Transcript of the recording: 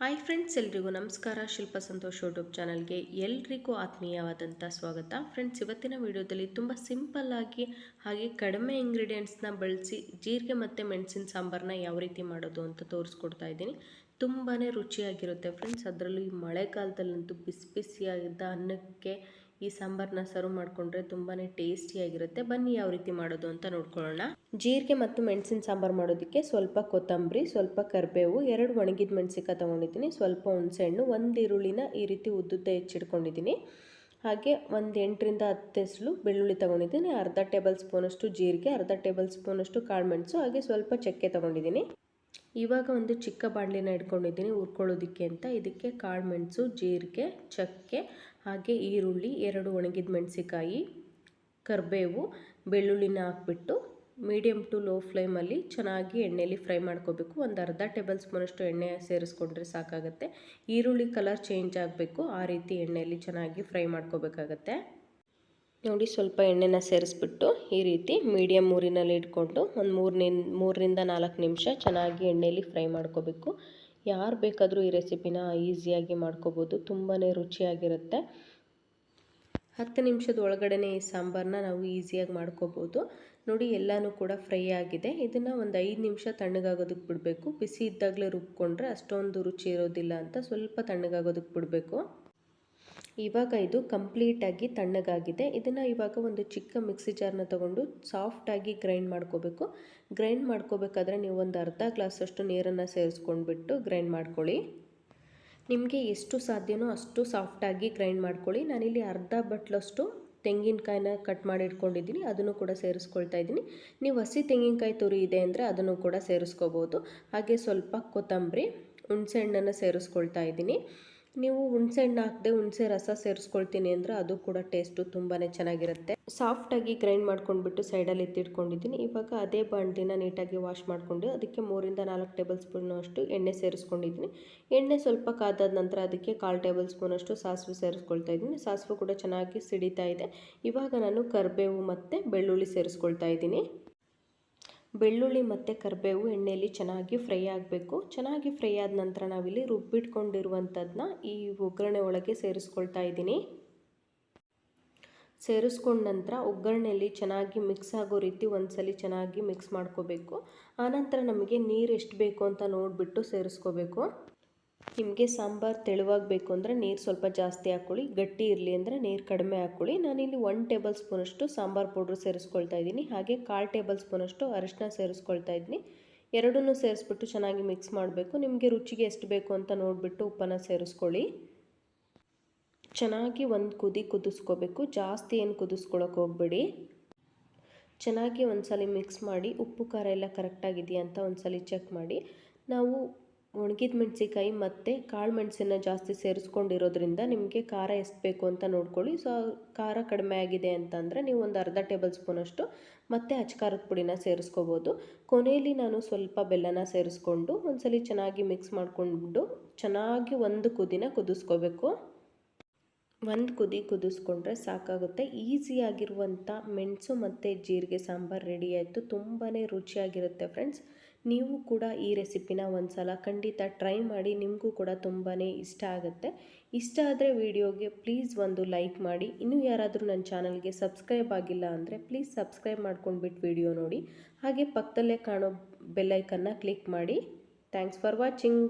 Hi friends ಎಲ್ರಿಗೂ ನಮಸ್ಕಾರ. ಶಿಲ್ಪ Santosh YouTube ಚಾನಲ್ಗೆ ಎಲ್ರಿಗೂ ಆತ್ಮೀಯವಾದಂಥ ಸ್ವಾಗತ. ಫ್ರೆಂಡ್ಸ್ ಇವತ್ತಿನ ವಿಡಿಯೋದಲ್ಲಿ ತುಂಬ ಸಿಂಪಲ್ಲಾಗಿ ಹಾಗೆ ಕಡಿಮೆ ಇಂಗ್ರೀಡಿಯೆಂಟ್ಸ್ನ ಬಳಸಿ ಜೀರಿಗೆ ಮತ್ತು ಮೆಣಸಿನ ಸಾಂಬಾರನ್ನ ಯಾವ ರೀತಿ ಮಾಡೋದು ಅಂತ ತೋರಿಸ್ಕೊಡ್ತಾ ಇದ್ದೀನಿ. ತುಂಬಾ ರುಚಿಯಾಗಿರುತ್ತೆ ಫ್ರೆಂಡ್ಸ್ ಅದರಲ್ಲೂ ಈ ಮಳೆಗಾಲದಲ್ಲಂತೂ ಬಿಸಿ ಬಿಸಿಯಾಗಿದ್ದ ಅನ್ನಕ್ಕೆ ಈ ಸಾಂಬಾರನ್ನ ಸರ್ವ್ ಮಾಡಿಕೊಂಡ್ರೆ ತುಂಬಾ ಟೇಸ್ಟಿಯಾಗಿರುತ್ತೆ ಬನ್ನಿ ಯಾವ ರೀತಿ ಮಾಡೋದು ಅಂತ ನೋಡ್ಕೊಳ್ಳೋಣ. ಜೀರಿಗೆ ಮತ್ತು ಮೆಣಸಿನ ಸಾಂಬಾರು ಮಾಡೋದಕ್ಕೆ ಸ್ವಲ್ಪ ಕೊತ್ತಂಬರಿ, ಸ್ವಲ್ಪ ಕರಿಬೇವು, ಎರಡು ಒಣಗಿದ ಮೆಣಸಿಕಾಯಿ ತೊಗೊಂಡಿದ್ದೀನಿ. ಸ್ವಲ್ಪ ಹುಣಸೆಹಣ್ಣು ಒಂದು ಈರುಳ್ಳಿನ ಈ ರೀತಿ ಉದ್ದುದ್ದ ಹೆಚ್ಚಿಟ್ಕೊಂಡಿದ್ದೀನಿ. ಹಾಗೆ ಒಂದು ಎಂಟರಿಂದ ಹತ್ತು ಹೆಸರು ಬೆಳ್ಳುಳ್ಳಿ ತೊಗೊಂಡಿದ್ದೀನಿ. ಅರ್ಧ ಟೇಬಲ್ ಸ್ಪೂನಷ್ಟು ಜೀರಿಗೆ, ಅರ್ಧ ಟೇಬಲ್ ಸ್ಪೂನಷ್ಟು ಕಾಳುಮೆಣಸು ಹಾಗೆ ಸ್ವಲ್ಪ ಚಕ್ಕೆ ತೊಗೊಂಡಿದ್ದೀನಿ. ಇವಾಗ ಒಂದು ಚಿಕ್ಕ ಬಾಣಲಿನ ಇಟ್ಕೊಂಡಿದ್ದೀನಿ ಹುರ್ಕೊಳ್ಳೋದಕ್ಕೆ ಅಂತ. ಇದಕ್ಕೆ ಕಾಳುಮೆಣಸು ಜೀರಿಗೆ, ಚಕ್ಕೆ, ಹಾಗೆ ಈರುಳ್ಳಿ, ಎರಡು ಒಣಗಿದ ಮೆಣಸಿಕಾಯಿ ಕರಿಬೇವು, ಬೆಳ್ಳುಳ್ಳಿನ ಹಾಕ್ಬಿಟ್ಟು ಮೀಡಿಯಮ್ ಟು ಲೋ ಫ್ಲೇಮಲ್ಲಿ ಚೆನ್ನಾಗಿ ಎಣ್ಣೆಯಲ್ಲಿ ಫ್ರೈ ಮಾಡ್ಕೋಬೇಕು. ಒಂದು ಅರ್ಧ ಟೇಬಲ್ ಸ್ಪೂನಷ್ಟು ಎಣ್ಣೆ ಸೇರಿಸ್ಕೊಂಡ್ರೆ ಸಾಕಾಗುತ್ತೆ. ಈರುಳ್ಳಿ ಕಲರ್ ಚೇಂಜ್ ಆಗಬೇಕು. ಆ ರೀತಿ ಎಣ್ಣೆಯಲ್ಲಿ ಚೆನ್ನಾಗಿ ಫ್ರೈ ಮಾಡ್ಕೋಬೇಕಾಗತ್ತೆ. ನೋಡಿ ಸ್ವಲ್ಪ ಎಣ್ಣೆನ ಸೇರಿಸ್ಬಿಟ್ಟು ಈ ರೀತಿ ಮೀಡಿಯಮ್ ಊರಿನಲ್ಲಿ ಇಟ್ಕೊಂಡು ಒಂದು ಮೂರನಿಂದ ಮೂರರಿಂದ ನಾಲ್ಕು ನಿಮಿಷ ಚೆನ್ನಾಗಿ ಎಣ್ಣೆಯಲ್ಲಿ ಫ್ರೈ ಮಾಡ್ಕೋಬೇಕು. ಯಾರು ಬೇಕಾದರೂ ಈ ರೆಸಿಪಿನ ಈಸಿಯಾಗಿ ಮಾಡ್ಕೋಬೋದು. ತುಂಬಾ ರುಚಿಯಾಗಿರುತ್ತೆ. ಹತ್ತು ನಿಮಿಷದ ಒಳಗಡೆನೇ ಈ ಸಾಂಬಾರನ್ನ ನಾವು ಈಸಿಯಾಗಿ ಮಾಡ್ಕೋಬೋದು. ನೋಡಿ, ಎಲ್ಲನೂ ಕೂಡ ಫ್ರೈ ಆಗಿದೆ. ಇದನ್ನು ಒಂದು ಐದು ನಿಮಿಷ ತಣ್ಣಗಾಗೋದಕ್ಕೆ ಬಿಡಬೇಕು. ಬಿಸಿ ಇದ್ದಾಗಲೇ ರುಬ್ಕೊಂಡ್ರೆ ಅಷ್ಟೊಂದು ರುಚಿ ಇರೋದಿಲ್ಲ ಅಂತ ಸ್ವಲ್ಪ ತಣ್ಣಗಾಗೋದಕ್ಕೆ ಬಿಡಬೇಕು. ಇವಾಗ ಇದು ಕಂಪ್ಲೀಟಾಗಿ ತಣ್ಣಗಾಗಿದೆ. ಇದನ್ನು ಇವಾಗ ಒಂದು ಚಿಕ್ಕ ಮಿಕ್ಸಿ ಜಾರ್ನ ತೊಗೊಂಡು ಸಾಫ್ಟಾಗಿ ಗ್ರೈಂಡ್ ಮಾಡ್ಕೋಬೇಕು. ಗ್ರೈಂಡ್ ಮಾಡ್ಕೋಬೇಕಾದ್ರೆ ನೀವು ಒಂದು ಅರ್ಧ ಗ್ಲಾಸಷ್ಟು ನೀರನ್ನು ಸೇರಿಸ್ಕೊಂಡ್ಬಿಟ್ಟು ಗ್ರೈಂಡ್ ಮಾಡ್ಕೊಳ್ಳಿ. ನಿಮಗೆ ಎಷ್ಟು ಸಾಧ್ಯನೋ ಅಷ್ಟು ಸಾಫ್ಟಾಗಿ ಗ್ರೈಂಡ್ ಮಾಡ್ಕೊಳ್ಳಿ. ನಾನಿಲ್ಲಿ ಅರ್ಧ ಬಟ್ಲಷ್ಟು ತೆಂಗಿನಕಾಯಿನ ಕಟ್ ಮಾಡಿ ಇಟ್ಕೊಂಡಿದ್ದೀನಿ ಅದನ್ನು ಕೂಡ ಸೇರಿಸ್ಕೊಳ್ತಾ ಇದ್ದೀನಿ. ನೀವು ಹಸಿ ತೆಂಗಿನಕಾಯಿ ತುರಿ ಇದೆ ಅಂದರೆ ಅದನ್ನು ಕೂಡ ಸೇರಿಸ್ಕೋಬೋದು. ಹಾಗೆ ಸ್ವಲ್ಪ ಕೊತ್ತಂಬರಿ ಹುಣಸೆಹಣ್ಣನ್ನು ಸೇರಿಸ್ಕೊಳ್ತಾ ಇದ್ದೀನಿ. ನೀವು ಹುಣಸೆ ಹಣ್ಣು ಹಾಕದೆ ಹುಣಸೆ ರಸ ಸೇರಿಸ್ಕೊಳ್ತೀನಿ ಅಂದರೆ ಅದು ಕೂಡ ಟೇಸ್ಟು ತುಂಬಾ ಚೆನ್ನಾಗಿರುತ್ತೆ. ಸಾಫ್ಟಾಗಿ ಗ್ರೈಂಡ್ ಮಾಡ್ಕೊಂಡ್ಬಿಟ್ಟು ಸೈಡಲ್ಲಿ ಎತ್ತಿಟ್ಕೊಂಡಿದ್ದೀನಿ. ಇವಾಗ ಅದೇ ಬಾಣಲಿನ ನೀಟಾಗಿ ವಾಶ್ ಮಾಡಿಕೊಂಡು ಅದಕ್ಕೆ ಮೂರಿಂದ ನಾಲ್ಕು ಟೇಬಲ್ ಸ್ಪೂನ್ ಅಷ್ಟು ಎಣ್ಣೆ ಸೇರಿಸ್ಕೊಂಡಿದ್ದೀನಿ. ಎಣ್ಣೆ ಸ್ವಲ್ಪ ಕಾದಾದ ನಂತರ ಅದಕ್ಕೆ ಕಾಲು ಟೇಬಲ್ ಸ್ಪೂನಷ್ಟು ಸಾಸಿವೆ ಸೇರಿಸ್ಕೊಳ್ತಾ ಇದ್ದೀನಿ. ಸಾಸಿವೆ ಕೂಡ ಚೆನ್ನಾಗಿ ಸಿಡಿತಾ ಇದೆ. ಇವಾಗ ನಾನು ಕರಿಬೇವು ಮತ್ತು ಬೆಳ್ಳುಳ್ಳಿ ಸೇರಿಸ್ಕೊಳ್ತಾ ಇದ್ದೀನಿ. ಬೆಳ್ಳುಳ್ಳಿ ಮತ್ತು ಕರಿಬೇವು ಎಣ್ಣೆಯಲ್ಲಿ ಚೆನ್ನಾಗಿ ಫ್ರೈ ಆಗಬೇಕು. ಚೆನ್ನಾಗಿ ಫ್ರೈ ಆದ ನಂತರ ನಾವಿಲ್ಲಿ ರುಬ್ಬಿಟ್ಕೊಂಡಿರುವಂಥದ್ದನ್ನ ಈ ಒಗ್ಗರಣೆ ಒಳಗೆ ಸೇರಿಸ್ಕೊಳ್ತಾ ಇದ್ದೀನಿ. ಸೇರಿಸ್ಕೊಂಡ ನಂತರ ಒಗ್ಗರಣೆಯಲ್ಲಿ ಚೆನ್ನಾಗಿ ಮಿಕ್ಸ್ ಆಗೋ ರೀತಿ ಒಂದ್ಸಲಿ ಚೆನ್ನಾಗಿ ಮಿಕ್ಸ್ ಮಾಡ್ಕೋಬೇಕು. ಆನಂತರ ನಮಗೆ ನೀರು ಎಷ್ಟು ಬೇಕು ಅಂತ ನೋಡಿಬಿಟ್ಟು ಸೇರಿಸ್ಕೋಬೇಕು. ನಿಮಗೆ ಸಾಂಬಾರು ತೆಳುವಾಗಬೇಕು ಅಂದರೆ ನೀರು ಸ್ವಲ್ಪ ಜಾಸ್ತಿ ಹಾಕ್ಕೊಳ್ಳಿ ಗಟ್ಟಿ ಇರಲಿ ಅಂದರೆ ನೀರು ಕಡಿಮೆ ಹಾಕ್ಕೊಳ್ಳಿ ನಾನಿಲ್ಲಿ ಒನ್ ಟೇಬಲ್ ಸ್ಪೂನಷ್ಟು ಸಾಂಬಾರು ಪೌಡ್ರ್ ಸೇರಿಸ್ಕೊಳ್ತಾ ಇದ್ದೀನಿ. ಹಾಗೆ ಕಾಲು ಟೇಬಲ್ ಸ್ಪೂನಷ್ಟು ಅರಿಶಿನ ಸೇರಿಸ್ಕೊಳ್ತಾ ಇದ್ದೀನಿ. ಎರಡನ್ನೂ ಸೇರಿಸ್ಬಿಟ್ಟು ಚೆನ್ನಾಗಿ ಮಿಕ್ಸ್ ಮಾಡಬೇಕು. ನಿಮಗೆ ರುಚಿಗೆ ಎಷ್ಟು ಬೇಕು ಅಂತ ನೋಡಿಬಿಟ್ಟು ಉಪ್ಪನ್ನು ಸೇರಿಸ್ಕೊಳ್ಳಿ. ಚೆನ್ನಾಗಿ ಒಂದು ಕುದಿ ಕುದಿಸ್ಕೋಬೇಕು. ಜಾಸ್ತಿ ಏನು ಕುದಿಸ್ಕೊಳಕ್ಕೆ ಹೋಗಬೇಡಿ. ಚೆನ್ನಾಗಿ ಒಂದ್ಸಲಿ ಮಿಕ್ಸ್ ಮಾಡಿ, ಉಪ್ಪು ಖಾರ ಎಲ್ಲ ಕರೆಕ್ಟಾಗಿದೆಯಾ ಅಂತ ಒಂದ್ಸಲಿ ಚೆಕ್ ಮಾಡಿ. ನಾವು ಒಣಗಿದ ಮೆಣಸಿಕಾಯಿ ಮತ್ತು ಕಾಳು ಮೆಣಸನ್ನ ಜಾಸ್ತಿ ಸೇರಿಸ್ಕೊಂಡಿರೋದ್ರಿಂದ ನಿಮಗೆ ಖಾರ ಎಷ್ಟು ಬೇಕು ಅಂತ ನೋಡ್ಕೊಳ್ಳಿ. ಸೊ, ಖಾರ ಕಡಿಮೆ ಆಗಿದೆ ಅಂತಂದರೆ ನೀವು ಒಂದು ಅರ್ಧ ಟೇಬಲ್ ಸ್ಪೂನಷ್ಟು ಮತ್ತೆ ಅಚ್ಕಾರದ ಪುಡಿನ ಸೇರಿಸ್ಕೋಬೋದು. ಕೊನೆಯಲ್ಲಿ ನಾನು ಸ್ವಲ್ಪ ಬೆಲ್ಲನ ಸೇರಿಸ್ಕೊಂಡು ಒಂದ್ಸಲಿ ಚೆನ್ನಾಗಿ ಮಿಕ್ಸ್ ಮಾಡಿಕೊಂಡು ಚೆನ್ನಾಗಿ ಒಂದು ಕುದಿನ ಕುದಿಸ್ಕೋಬೇಕು. ಒಂದು ಕುದಿ ಕುದಿಸ್ಕೊಂಡ್ರೆ ಸಾಕಾಗುತ್ತೆ. ಈಸಿಯಾಗಿರುವಂಥ ಮೆಣಸು ಮತ್ತು ಜೀರಿಗೆ ಸಾಂಬಾರು ರೆಡಿ ಆಯಿತು. ತುಂಬಾ ರುಚಿಯಾಗಿರುತ್ತೆ ಫ್ರೆಂಡ್ಸ್. ನೀವು ಕೂಡ ಈ ರೆಸಿಪಿನ ಒಂದು ಸಲ ಖಂಡಿತ ಟ್ರೈ ಮಾಡಿ ನಿಮಗೂ ಕೂಡ ತುಂಬಾ ಇಷ್ಟ ಆಗುತ್ತೆ. ಇಷ್ಟ ಆದರೆ ವಿಡಿಯೋಗೆ ಪ್ಲೀಸ್ ಒಂದು ಲೈಕ್ ಮಾಡಿ. ಇನ್ನೂ ಯಾರಾದರೂ ನನ್ನ ಚಾನಲ್ಗೆ ಸಬ್ಸ್ಕ್ರೈಬ್ ಆಗಿಲ್ಲ ಅಂದರೆ ಪ್ಲೀಸ್ ಸಬ್ಸ್ಕ್ರೈಬ್ ಮಾಡ್ಕೊಂಡ್ಬಿಟ್ಟು ವಿಡಿಯೋ ನೋಡಿ. ಹಾಗೆ ಪಕ್ಕದಲ್ಲೇ ಕಾಣೋ ಬೆಲ್ಲೈಕನ್ನ ಕ್ಲಿಕ್ ಮಾಡಿ. Thanks for watching.